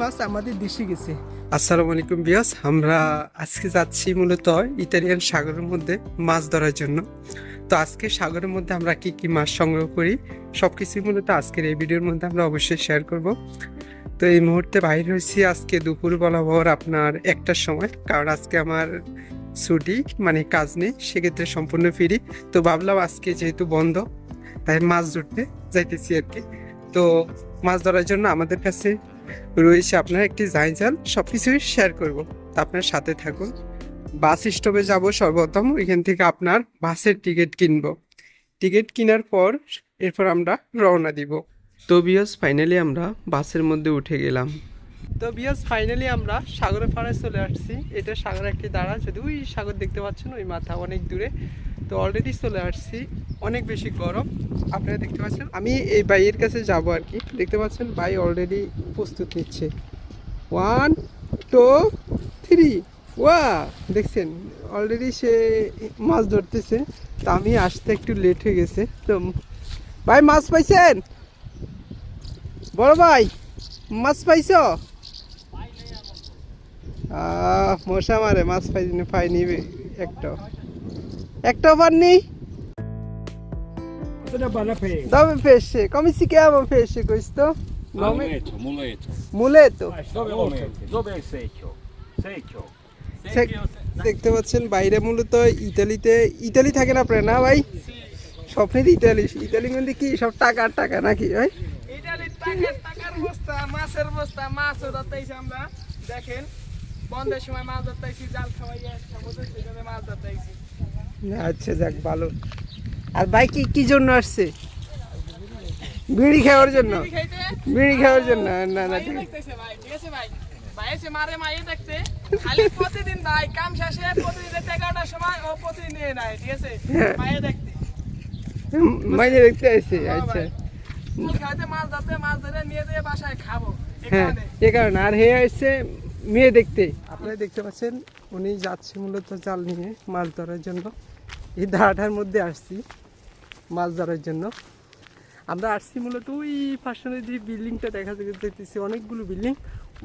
মাছ আমাদের দেশে গেছে। আসসালামু আলাইকুম বিয়াস আমরা আজকে যাচ্ছি মূলত ইতালিয়ান সাগরের মধ্যে মাছ ধরার জন্য। তো আজকে সাগরের মধ্যে আমরা কি কি মাছ সংগ্রহ করি সব কিছুই মূলত আজকের এই ভিডিওর মধ্যে আমরা অবশ্যই শেয়ার করব। তো এই মুহূর্তে বাইর হয়েছি আজকে দুপুর বরাবর আপনার একটার সময়, কারণ আজকে আমার ছুটি মানে কাজ নেই, সেক্ষেত্রে সম্পূর্ণ ফিরি তো ভাবলাম আজকে যেহেতু বন্ধ, তাই মাছ ধরতে যাইতেছি আর কি। তো মাছ ধরার জন্য আমাদের কাছে রয়েছে আপনার একটি জাই জাল সব কিছুই শেয়ার করব আপনার সাথে থাকুন। বাস স্টপে যাব সর্বপ্রথম এখান থেকে আপনার বাসের টিকিট কিনব। টিকিট কেনার পর এরপর আমরা রওনা দিব। তো বিয়স ফাইনালি আমরা বাসের মধ্যে উঠে গেলাম। তো বিয়াস ফাইনালি আমরা সাগরের পাড়ে চলে আসছি। এটা সাগরের একটি দাঁড়া, যদি ওই সাগর দেখতে পাচ্ছেন, ওই মাথা অনেক দূরে। তো অলরেডি চলে আসছি, অনেক বেশি গরম। আপনারা দেখতে পাচ্ছেন, আমি এই বাইয়ের কাছে যাব আর কি। দেখতে পাচ্ছেন বাই অলরেডি প্রস্তুত নিচ্ছে। ওয়ান টু থ্রি ওয়া দেখছেন অলরেডি সে মাছ ধরতেছে। তা আমি আসতে একটু লেট হয়ে গেছে। তো, ভাই, মাছ পাইছেন? বড় ভাই! মাছ পাইছ আহ, মশা মারে মাছ পাইনি পাইনি একটা একটা পাননি muletto. Muletto. Dove, dove è secchio? Secchio. Sec- দেখতে পাচ্ছেন বাইরে মূলত ইতালিতে ইতালি থাকে না আপনার না ভাই স্বপ্নের ইতালি ইতালি মধ্যে কি সব টাকা আর টাকা নাকি ভাই টাকার টাকার বস্তা মাছের বস্তা মাছও ধরতেছি আমরা। দেখেন বন্ধের সময় মাছ ধরতেছি জাল খাওয়াইয়া মাছ ধরতেছি। আচ্ছা যাক ভালো। আর ভাই কি কি জন্য আসছে? বিড়ি খাওয়ার জন্য? বিড়ি খাওয়ার জন্য? না না ঠিক দেখতেছে ভাই। ঠিক আছে ভাই। ভাই এসে মারে মাইয়ে দেখতে। খালি প্রতিদিন ভাই কাম শেষে প্রতিদিন রাত এগারোটার সময় ও প্রতিদিন নিয়ে নেয় ঠিক আছে? হ্যাঁ। মাইয়ে দেখতে। মাইনে দেখতে আসছে হ্যাঁ আচ্ছা। মাছ ধরতে মাছ ধরে নিয়ে যেয়ে বাসায় খাব। হ্যাঁ এ কারণে। আর হে আসছে মেয়ে দেখতে। আপনারা দেখতে পাচ্ছেন উনি যাচ্ছে মূলত জাল নিয়ে মাছ ধরার জন্য। এই ধারাটার মধ্যে আসছি মাছ ধরার জন্য। আমরা আসছি মূলত ওই পাশে যে বিল্ডিংটা দেখা যেতেছি অনেকগুলো বিল্ডিং।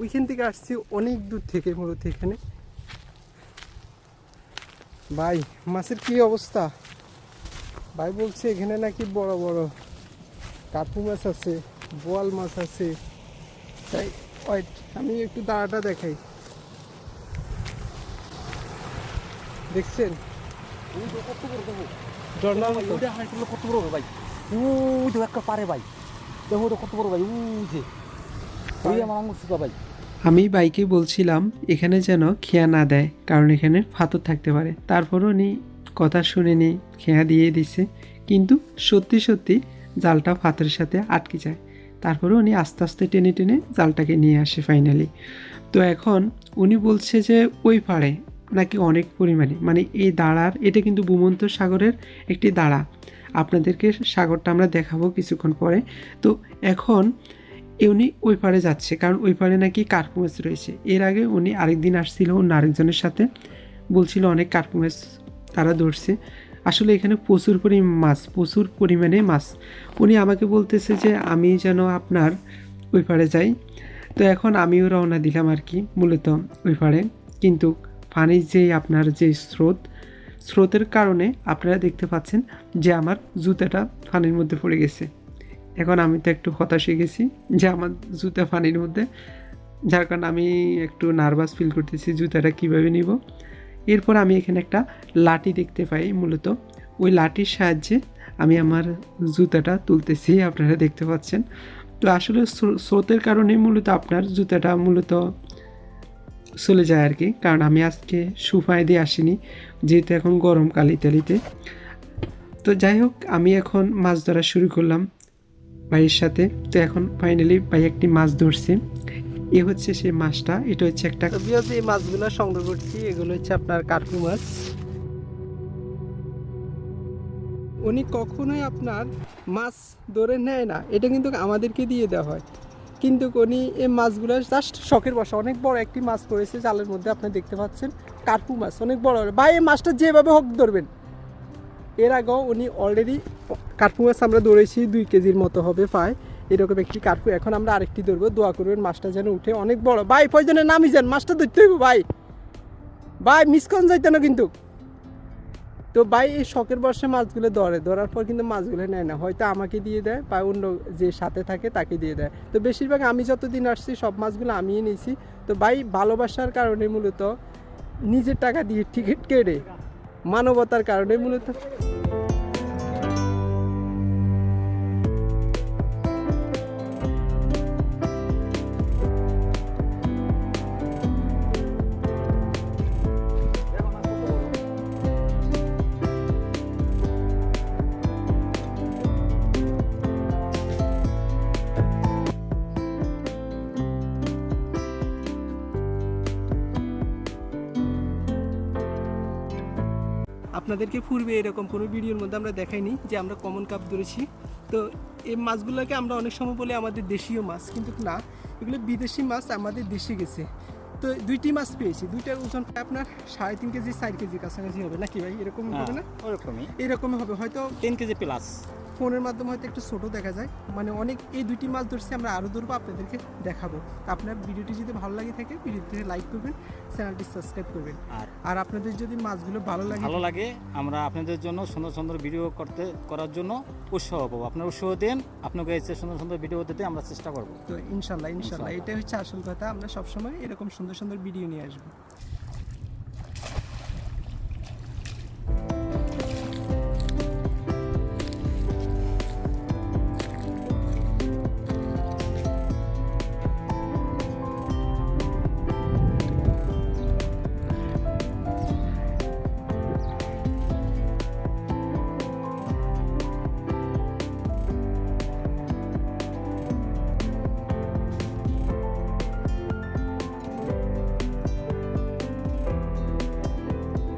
ওইখান থেকে আসছি অনেক দূর থেকে মূলত এখানে। ভাই মাছের কি অবস্থা? ভাই বলছে এখানে নাকি বড় বড় কাপু মাছ আছে বোয়াল মাছ আছে। তাই ওয়েট আমি একটু দাঁড়াটা দেখাই। দেখছেন? কত বড় ভাই তো একটা পারে ভাই। দেখো কত বড় ভাই যে। ওই আমার আঙুর সুতা ভাই। আমি বাইকে বলছিলাম এখানে যেন খেয়া না দেয় কারণ এখানে ফাতর থাকতে পারে। তারপরও উনি কথা শুনেনি খেয়া দিয়ে দিচ্ছে কিন্তু সত্যি সত্যি জালটা ফাতরের সাথে আটকে যায়। তারপরে উনি আস্তে আস্তে টেনে টেনে জালটাকে নিয়ে আসে ফাইনালি তো এখন উনি বলছে যে ওই পাড়ে নাকি অনেক পরিমাণে মানে এই দাঁড়ার, এটা কিন্তু ভূমন্ত সাগরের একটি দাঁড়া। আপনাদেরকে সাগরটা আমরা দেখাবো কিছুক্ষণ পরে। তো এখন উনি ওই পারে যাচ্ছে, কারণ ওই পারে নাকি কার্পু মাছ রয়েছে। এর আগে উনি আরেকদিন আসছিল অন্য আরেকজনের সাথে বলছিল অনেক কার্পু মাছ তারা ধরছে। আসলে এখানে প্রচুর পরিমাণ মাছ, প্রচুর পরিমাণে মাছ। উনি আমাকে বলতেছে যে, আমি যেন আপনার ওই পারে যাই। তো এখন আমিও রওনা দিলাম আর কি, মূলত ওই পারে কিন্তু পানির যে আপনার যে স্রোত, স্রোতের কারণে আপনারা দেখতে পাচ্ছেন যে আমার জুতাটা পানির মধ্যে পড়ে গেছে। এখন আমি তো একটু হতাশে গেছি যে আমার জুতা পানির মধ্যে, যার কারণে আমি একটু নার্ভাস ফিল করতেছি, জুতাটা কীভাবে নিব। এরপর আমি এখানে একটা লাঠি দেখতে পাই মূলত। ওই লাঠির সাহায্যে আমি আমার জুতাটা তুলতেছি, আপনারা দেখতে পাচ্ছেন। তো আসলে স্রো- স্রোতের কারণে মূলত আপনার জুতাটা মূলত চলে যায় আর কি কারণ আমি আজকে সুফায় দিয়ে আসিনি, যেহেতু এখন গরমকাল ইতালিতে। তো যাই হোক, আমি এখন মাছ ধরা শুরু করলাম ভাইয়ের সাথে। তো এখন ফাইনালি ভাই একটি মাছ ধরছে। এ হচ্ছে সেই মাছটা, এটা হচ্ছে একটা এই মাছগুলো সংগ্রহ করছি, এগুলো হচ্ছে আপনার কার্পু মাছ। উনি কখনোই আপনার মাছ ধরে নেয় না, এটা কিন্তু আমাদেরকে দিয়ে দেওয়া হয়। কিন্তু উনি এই মাছগুলো জাস্ট শখের বসা অনেক বড় একটি মাছ পড়েছে জালের মধ্যে, আপনি দেখতে পাচ্ছেন, কার্পু মাছ, অনেক বড়। ভাই, এই মাছটা যেভাবে হোক ধরবেন। এর আগেও উনি অলরেডি কার্পু মাছ আমরা ধরেছি, দুই কেজির মতো হবে, প্রায়। এরকম একটি কার্পু এখন আমরা আরেকটি ধরবো। দোয়া করবেন মাছটা যেন উঠে অনেক বড়। ভাই প্রয়োজনে নামি যান। মাছটা ধরতে হইব, ভাই। ভাই মিসকন যাইতে না কিন্তু। তো ভাই, এই শখের বর্ষে মাছগুলো ধরে। ধরার পর কিন্তু মাছগুলো নেয় না। হয়তো আমাকে দিয়ে দেয় বা অন্য যে সাথে থাকে তাকে দিয়ে দেয়। তো বেশিরভাগ আমি যতদিন আসছি, সব মাছগুলো আমিই নিয়েছি তো ভাই, ভালোবাসার কারণে মূলত নিজের টাকা দিয়ে টিকিট কেটে মানবতার কারণে মূলত আপনাদেরকে পূর্বে এরকম কোনো ভিডিওর মধ্যে আমরা দেখাইনি যে আমরা কমন কাপ ধরেছি। তো এই মাছগুলোকে আমরা অনেক সময় বলি আমাদের দেশীয় মাছ কিন্তু না এগুলো বিদেশি মাছ আমাদের দেশে গেছে। তো দুইটি মাছ পেয়েছি দুইটার ওজন প্রায় আপনার সাড়ে তিন কেজি চার কেজি কাছাকাছি হবে। নাকি ভাই এরকম হবে না? ওরকমই। এরকমই হবে হয়তো টেন কেজি প্লাস ফোনের মাধ্যমে হয়তো একটু ছোটো দেখা যায়। মানে অনেক এই দুইটি মাছ ধরছি আমরা আরও ধরবো আপনাদেরকে দেখাবো। তো আপনার ভিডিওটি যদি ভালো লাগে থাকে ভিডিওটি লাইক করবেন চ্যানেলটি সাবস্ক্রাইব করবেন। আর আপনাদের যদি মাছগুলো ভালো লাগে ভালো লাগে আমরা আপনাদের জন্য সুন্দর সুন্দর ভিডিও করতে করার জন্য উৎসাহ পাবো। আপনার উৎসাহ দেন আপনাকে এসে সুন্দর সুন্দর ভিডিও দিতে আমরা চেষ্টা করব। তো ইনশাল্লাহ। ইনশাল্লাহ। এটাই হচ্ছে আসল কথা। আমরা সবসময় এরকম সুন্দর সুন্দর ভিডিও নিয়ে আসব।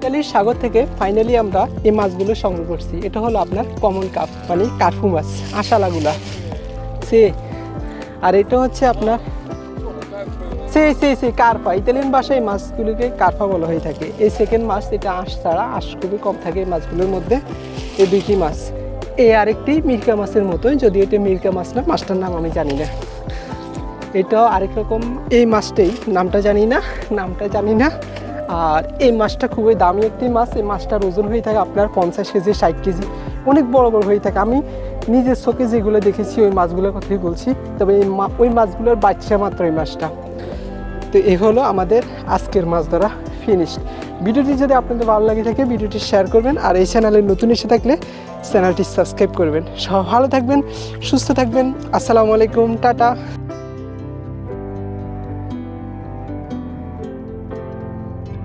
ইতালির সাগর থেকে ফাইনালি আমরা এই মাছগুলো সংগ্রহ করছি। এটা হলো আপনার কমন কাপ মানে কার্ফু মাছ, আশালাগুলা। সে, আর এটা হচ্ছে আপনার, সে সে সে, কার্পা। ইতালিয়ান ভাষায় মাছগুলোকে কার্পা বলা হয়ে থাকে। এই সেকেন্ড মাছ, এটা আঁশ ছাড়া আঁশ খুবই কম থাকে এই মাছগুলোর মধ্যে। এই দুইটি মাছ। এই আরেকটি মির্কা মাছের মতোই, যদি এটা মির্কা মাছ না, মাছটার নাম আমি জানি না। এটাও আরেক রকম, এই মাছটাই, নামটা জানি না, নামটা জানি না। আর এই মাছটা খুবই দামি একটি মাছ। এই মাছটার ওজন হয়ে থাকে আপনার পঞ্চাশ কেজি, ষাট কেজি, অনেক বড় বড় হয়ে থাকে। আমি নিজের চোখে যেগুলো দেখেছি, ওই মাছগুলোর কথাই বলছি। তবে এই ওই মাছগুলোর বাচ্চা মাত্র এই মাছটা। তো এ হলো আমাদের আজকের মাছ ধরা ফিনিশড ভিডিওটি যদি আপনাদের ভালো লাগে থাকে, ভিডিওটি শেয়ার করবেন। আর এই চ্যানেলে নতুন এসে থাকলে চ্যানেলটি সাবস্ক্রাইব করবেন। সব ভালো থাকবেন, সুস্থ থাকবেন। আসসালামু আলাইকুম, টাটা।